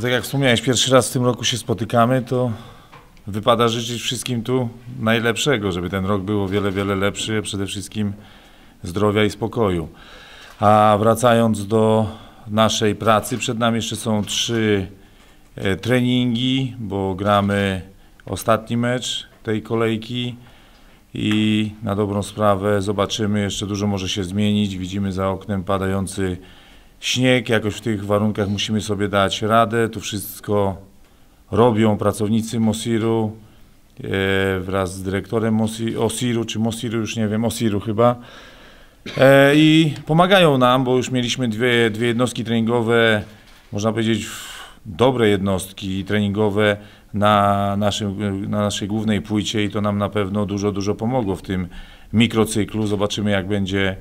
Tak jak wspomniałeś, pierwszy raz w tym roku się spotykamy, to wypada życzyć wszystkim tu najlepszego, żeby ten rok był o wiele, wiele lepszy, przede wszystkim zdrowia i spokoju. A wracając do naszej pracy, przed nami jeszcze są trzy e, treningi, bo gramy ostatni mecz tej kolejki i na dobrą sprawę zobaczymy, jeszcze dużo może się zmienić. Widzimy za oknem padający śnieg, jakoś w tych warunkach musimy sobie dać radę. Tu wszystko robią pracownicy Mosiru e, wraz z dyrektorem Mosi, Osiru, czy Mosiru, już nie wiem, Osiru chyba. E, I pomagają nam, bo już mieliśmy dwie, dwie jednostki treningowe, można powiedzieć dobre jednostki treningowe na, naszym, na naszej głównej płycie i to nam na pewno dużo, dużo pomogło w tym mikrocyklu. Zobaczymy jak będzie,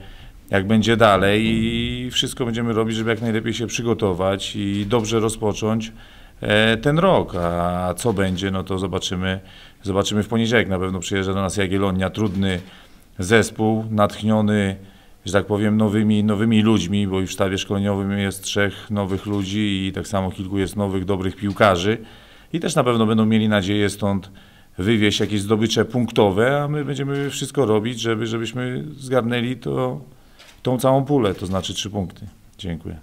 jak będzie dalej i wszystko będziemy robić, żeby jak najlepiej się przygotować i dobrze rozpocząć e, ten rok. A co będzie, no to zobaczymy, zobaczymy w poniedziałek. Na pewno przyjeżdża do nas Jagiellonia, trudny zespół, natchniony że tak powiem, nowymi, nowymi ludźmi, bo już w sztabie szkoleniowym jest trzech nowych ludzi i tak samo kilku jest nowych, dobrych piłkarzy i też na pewno będą mieli nadzieję stąd wywieźć jakieś zdobycze punktowe, a my będziemy wszystko robić, żeby, żebyśmy zgarnęli to, tą całą pulę, to znaczy trzy punkty. Dziękuję.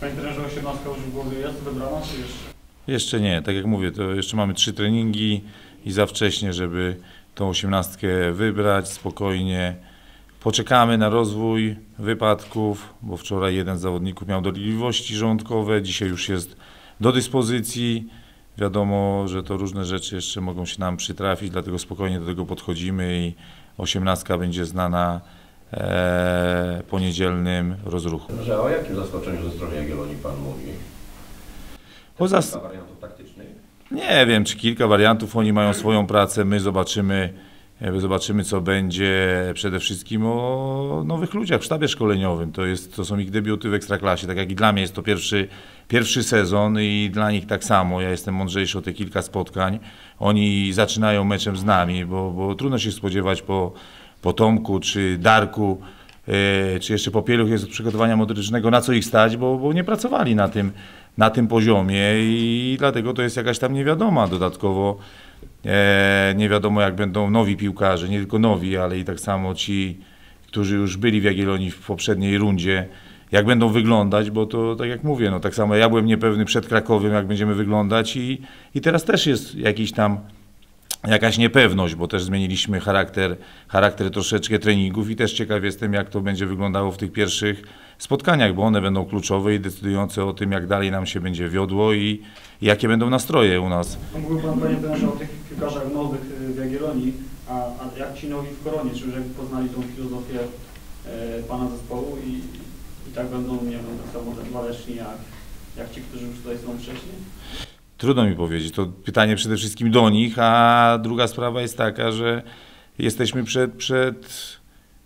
Panie trenerze, 18 już w głowie jest wybrana, czy jeszcze? Jeszcze nie, tak jak mówię, to jeszcze mamy trzy treningi i za wcześnie, żeby tą osiemnastkę wybrać spokojnie. Poczekamy na rozwój wypadków, bo wczoraj jeden z zawodników miał dolegliwości żołądkowe, dzisiaj już jest do dyspozycji. Wiadomo, że to różne rzeczy jeszcze mogą się nam przytrafić, dlatego spokojnie do tego podchodzimy i osiemnastka będzie znana e, po niedzielnym rozruchu. Że o jakim zaskoczeniu ze strony Jagiellonii Pan mówi? O zas- Kilka wariantów taktycznych? Nie wiem, czy kilka wariantów, oni mają swoją pracę, my zobaczymy, e, zobaczymy co będzie przede wszystkim o nowych ludziach w sztabie szkoleniowym. To, jest, to są ich debiuty w Ekstraklasie, tak jak i dla mnie jest to pierwszy, pierwszy sezon i dla nich tak samo. Ja jestem mądrzejszy o te kilka spotkań. Oni zaczynają meczem z nami, bo, bo trudno się spodziewać po, po Tomku czy Darku, e, czy jeszcze po Pieluch jest od przygotowania motorycznego, na co ich stać, bo, bo nie pracowali na tym, na tym poziomie i dlatego to jest jakaś tam niewiadoma. Dodatkowo e, nie wiadomo jak będą nowi piłkarze, nie tylko nowi, ale i tak samo ci, którzy już byli w Jagiellonii w poprzedniej rundzie, jak będą wyglądać, bo to tak jak mówię, no tak samo ja byłem niepewny przed Krakowem, jak będziemy wyglądać i, i teraz też jest jakiś tam jakaś niepewność, bo też zmieniliśmy charakter, charakter troszeczkę treningów i też ciekaw jestem, jak to będzie wyglądało w tych pierwszych spotkaniach, bo one będą kluczowe i decydujące o tym, jak dalej nam się będzie wiodło i, jakie będą nastroje u nas. Mówił Pan, Panie trenerze, o tych piłkarzach nowych y, w Jagiellonii, a, a jak ci nowi w Koronie, czy już jakby poznali tą filozofię e, Pana zespołu i, i tak będą, nie wiem, tak samo waleczni jak, jak ci, którzy już tutaj są wcześniej? Trudno mi powiedzieć. To pytanie przede wszystkim do nich, a druga sprawa jest taka, że jesteśmy przed, przed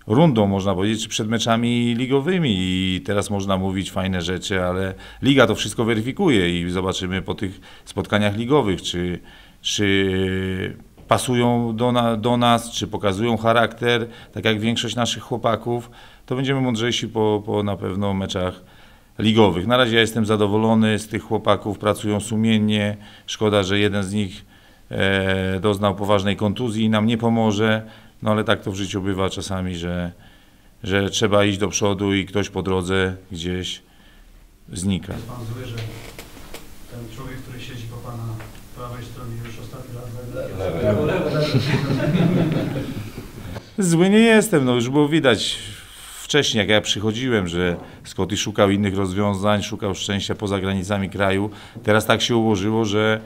rundą, można powiedzieć, czy przed meczami ligowymi i teraz można mówić fajne rzeczy, ale liga to wszystko weryfikuje i zobaczymy po tych spotkaniach ligowych, czy, czy pasują do, na, do nas, czy pokazują charakter, tak jak większość naszych chłopaków, to będziemy mądrzejsi po, po na pewno meczach ligowych. Na razie ja jestem zadowolony z tych chłopaków, pracują sumiennie. Szkoda, że jeden z nich e, doznał poważnej kontuzji i nam nie pomoże, no ale tak to w życiu bywa czasami, że, że trzeba iść do przodu i ktoś po drodze gdzieś znika. Jest pan zły, że ten człowiek, który siedzi po pana prawej stronie już ostatni raz we Zły nie jestem, no już było widać wcześniej, jak ja przychodziłem, że Scotty szukał innych rozwiązań, szukał szczęścia poza granicami kraju. Teraz tak się ułożyło, że,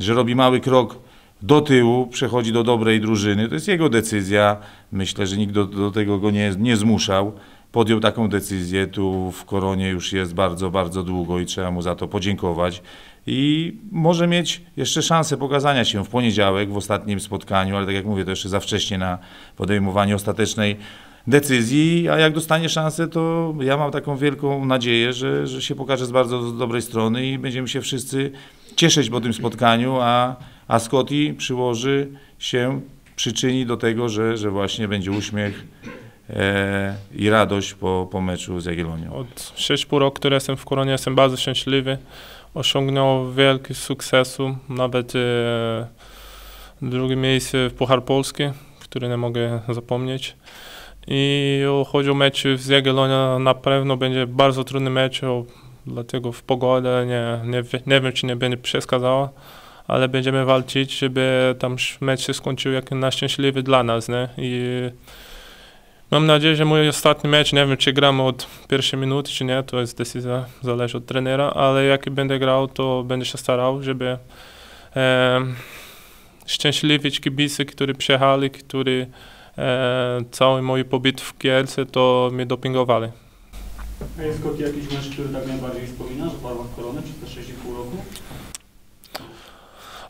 że robi mały krok do tyłu, przechodzi do dobrej drużyny. To jest jego decyzja. Myślę, że nikt do, do tego go nie, nie zmuszał. Podjął taką decyzję. Tu w Koronie już jest bardzo, bardzo długo i trzeba mu za to podziękować. I może mieć jeszcze szansę pokazania się w poniedziałek, w ostatnim spotkaniu, ale tak jak mówię, to jeszcze za wcześnie na podejmowanie ostatecznej decyzji, a jak dostanie szansę, to ja mam taką wielką nadzieję, że, że się pokaże z bardzo dobrej strony i będziemy się wszyscy cieszyć po tym spotkaniu, a, a Scotty przyłoży się, przyczyni do tego, że, że właśnie będzie uśmiech e, i radość po, po meczu z Jagiellonią. Od 6,5 roku, który jestem w Koronie, jestem bardzo szczęśliwy. Osiągnął wielki sukces, nawet e, drugie miejsce w Puchar Polski, który nie mogę zapomnieć. I chodzi o mecz z Jagiellonią, na pewno będzie bardzo trudny mecz, dlatego w pogodę nie, nie, nie wiem, czy nie będzie przeszkadzała, ale będziemy walczyć, żeby tam mecz się skończył jak najszczęśliwy dla nas. Nie? I Mam nadzieję, że mój ostatni mecz, nie wiem czy gram od pierwszej minuty czy nie, to jest decyzja, zależy od trenera, ale jak będę grał, to będę się starał, żeby e, szczęśliwić kibice, którzy przyjechali, którzy cały mój pobyt w Kielce to mnie dopingowali. A jest jakiś mecz, który tak najbardziej wspominasz w barwach korony przez te 6,5 roku?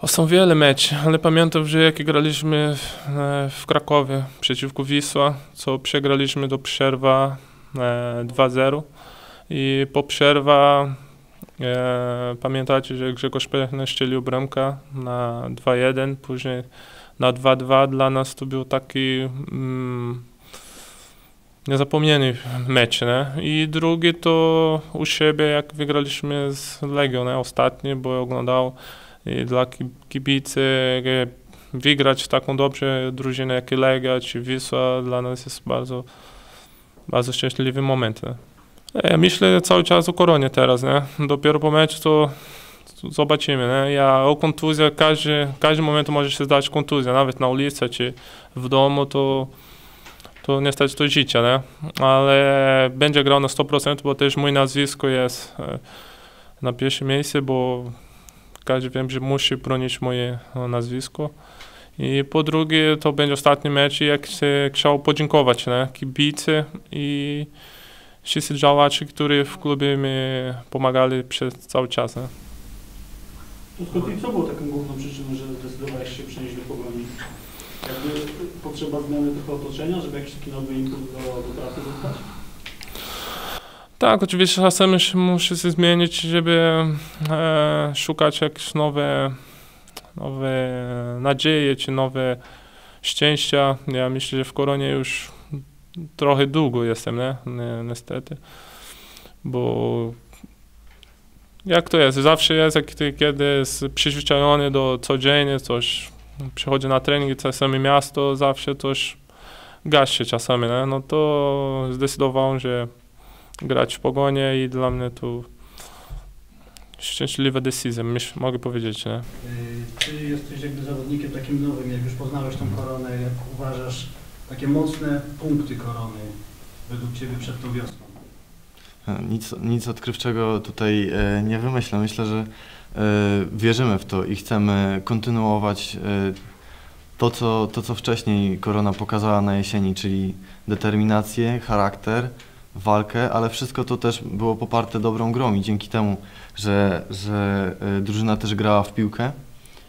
O, są wiele meczy, ale pamiętam, że jak graliśmy w, e, w Krakowie przeciwko Wisła, co przegraliśmy do przerwa e, 2-0 i po przerwa e, pamiętacie, że Grzegorz Pechner strzelił bramkę na 2-1, później na 2-2 dla nas to był taki mm, niezapomniany mecz, nie? I drugi to u siebie, jak wygraliśmy z Legią, nie? Ostatni, bo oglądał i dla ki- kibicy wygrać taką dobrze drużynę jak Legia czy Wisła dla nas jest bardzo, bardzo szczęśliwy moment. Nie? Ja myślę cały czas o koronie teraz, nie? Dopiero po meczu to zobaczymy, nie? Ja o kontuzję, każdy, każdy moment może się zdać kontuzja, nawet na ulicy czy w domu, to to niestety to życie, nie? Ale będzie grał na 100%, bo też mój nazwisko jest e, na pierwszym miejscu, bo każdy wiem, że musi bronić moje e, nazwisko. I po drugie, to będzie ostatni mecz, jak się chciał podziękować nie? kibicy i wszyscy działacze, którzy w klubie mi pomagali przez cały czas. Nie? To co było taką główną przyczyną, że zdecydowałeś się przenieść do Pogoni? Jakby potrzeba zmiany trochę otoczenia, żeby jakiś taki nowy impuls do, do pracy dostać? Tak, oczywiście czasem się musi się zmienić, żeby e, szukać jakieś nowe, nowe nadzieje czy nowe szczęścia. Ja myślę, że w koronie już trochę długo jestem, nie niestety. Bo jak to jest? Zawsze jest, jak kiedy jest przyzwyczajony do codziennie, coś przychodzi na trening, same miasto, zawsze coś gaśnie czasami, nie? no to zdecydowałem, że grać w Pogonie i dla mnie to szczęśliwa decyzja, mogę powiedzieć, nie? Y, Ty jesteś jakby zawodnikiem takim nowym, jak już poznałeś tą koronę, jak uważasz takie mocne punkty korony według Ciebie przed tą wiosną? Nic, nic odkrywczego tutaj e, nie wymyślę. Myślę, że e, wierzymy w to i chcemy kontynuować e, to, co, to, co wcześniej Korona pokazała na jesieni, czyli determinację, charakter, walkę, ale wszystko to też było poparte dobrą grą i dzięki temu, że, że e, drużyna też grała w piłkę,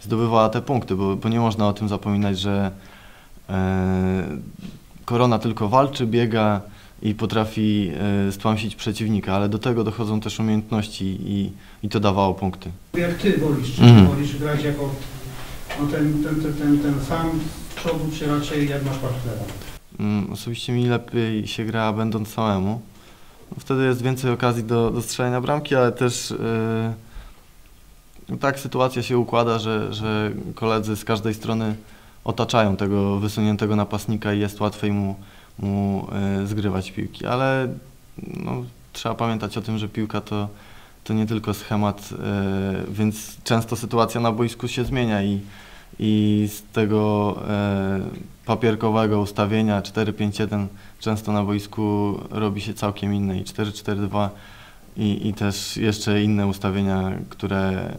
zdobywała te punkty, bo, bo nie można o tym zapominać, że e, Korona tylko walczy, biega, i potrafi e, stłamsić przeciwnika, ale do tego dochodzą też umiejętności i, i to dawało punkty. Jak Ty wolisz, czy Mhm. wolisz grać jako no ten, ten, ten, ten, ten sam przodu, czy raczej jak masz partnera? Mm, Osobiście mi lepiej się gra będąc samemu. No, Wtedy jest więcej okazji do, do strzelania bramki, ale też no tak sytuacja się układa, że, że koledzy z każdej strony otaczają tego wysuniętego napastnika i jest łatwiej mu, mu e, zgrywać piłki. Ale no, trzeba pamiętać o tym, że piłka to, to nie tylko schemat, e, więc często sytuacja na boisku się zmienia i, i z tego e, papierkowego ustawienia 4-5-1 często na boisku robi się całkiem inne i 4-4-2 i, i też jeszcze inne ustawienia, które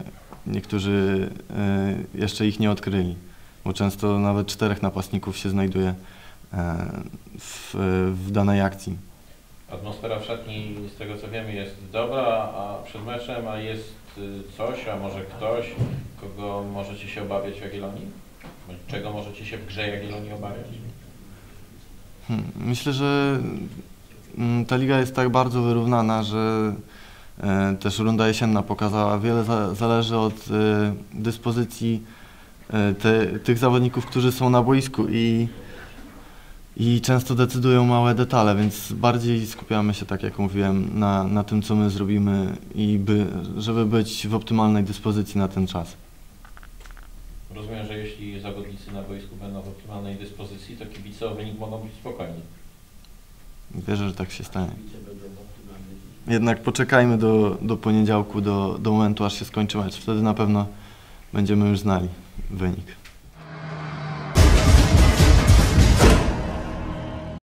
niektórzy jeszcze ich nie odkryli, bo często nawet czterech napastników się znajduje w, w danej akcji. Atmosfera w szatni, z tego co wiemy, jest dobra, a przed meczem, a jest y, coś, a może ktoś, kogo możecie się obawiać w Jagiellonii? Czego możecie się w grze Jagiellonii obawiać? Hmm, Myślę, że mm, ta liga jest tak bardzo wyrównana, że e, też runda jesienna pokazała, wiele za, zależy od e, dyspozycji e, te, tych zawodników, którzy są na boisku i i często decydują małe detale, więc bardziej skupiamy się, tak jak mówiłem, na, na tym, co my zrobimy i by, żeby być w optymalnej dyspozycji na ten czas. Rozumiem, że jeśli zawodnicy na boisku będą w optymalnej dyspozycji, to kibice o wynik mogą być spokojni. Wierzę, że tak się stanie. Jednak poczekajmy do, do poniedziałku, do, do momentu, aż się skończy mecz. Wtedy na pewno będziemy już znali wynik.